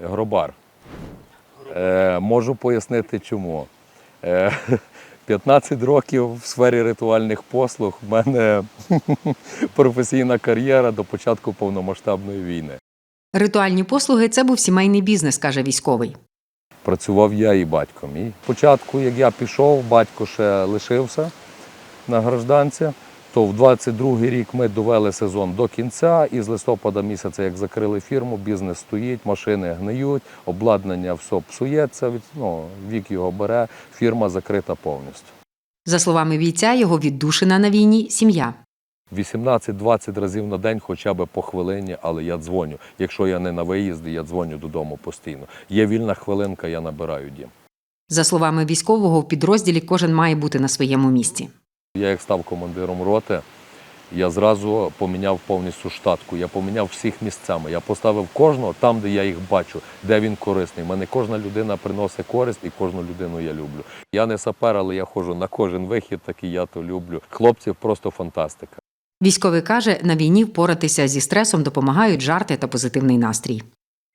Гробар. Е, можу пояснити чому. Е, 15 років в сфері ритуальних послуг. У мене професійна кар'єра до початку повномасштабної війни. Ритуальні послуги це був сімейний бізнес, каже військовий. Працював я і батько мій. Спочатку, як я пішов, батько ще лишився на гражданці. То в 22-й рік ми довели сезон до кінця, і з листопада місяця, як закрили фірму, бізнес стоїть, машини гниють, обладнання все псується, ну, вік його бере, фірма закрита повністю. За словами бійця, його віддушина на війні сім'я. 18-20 разів на день, хоча б по хвилині, але я дзвоню. Якщо я не на виїзді, я дзвоню додому постійно. Є вільна хвилинка, я набираю дім. За словами військового, в підрозділі кожен має бути на своєму місці. Я як став командиром роти, я зразу поміняв повністю штатку. Я поміняв всіх місцями. Я поставив кожного там, де я їх бачу, де він корисний. Мене кожна людина приносить користь і кожну людину я люблю. Я не сапер, але я ходжу на кожен вихід, так і я то люблю. Хлопців просто фантастика. Військовий каже, на війні впоратися зі стресом допомагають жарти та позитивний настрій.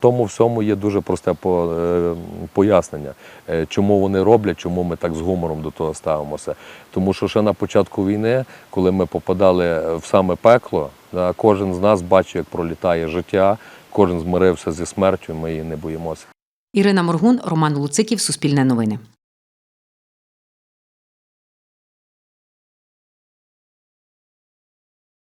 Тому всьому є дуже просте е, пояснення, е, чому вони роблять, чому ми так з гумором до того ставимося. Тому що ще на початку війни, коли ми попадали в саме пекло, кожен з нас бачив, як пролітає життя, кожен змирився зі смертю, ми її не боїмося. Ірина Моргун, Роман Луциків, Суспільне новини.